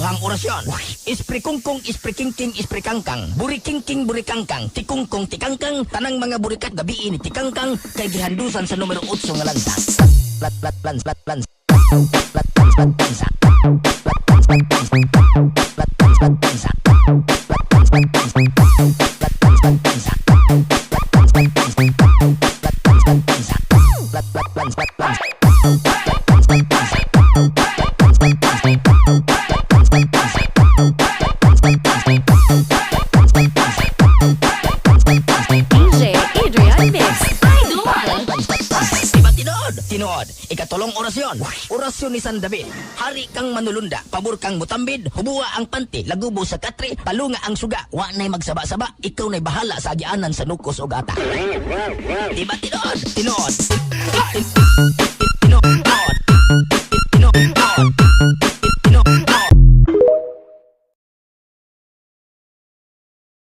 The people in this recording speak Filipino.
ikaduhang orasyon. Ispre kungkong, ispre kingking, ispre kangkang. Buri kingking, buri kangkang. Tikungkong, tikangkang. Tanang mga burikat gabi ini tikangkang. Kay gihandusan sa numero 8 nga lansa. Plat, plat, plans, plat, plans. Plat, plans, plat, plansa. Plat, plans, plat, plans. Plat, plans, plat, plansa. Plat, plans, plat, plans. Plat, plans, plat, plansa. Plat, plans, plat, plans. Plat, plans, plat, plansa. Tinood. Ikatulong orasyon. Orasyon ni San David. Hari kang manulunda. Pabor kang mutambid. Hubuwa ang panty. Lagubo sa katre. Palunga ang suga. Wa na'y magsaba-saba. Ikaw na'y bahala sa agianan sa nukos o gata. Diba tinood? Tinood.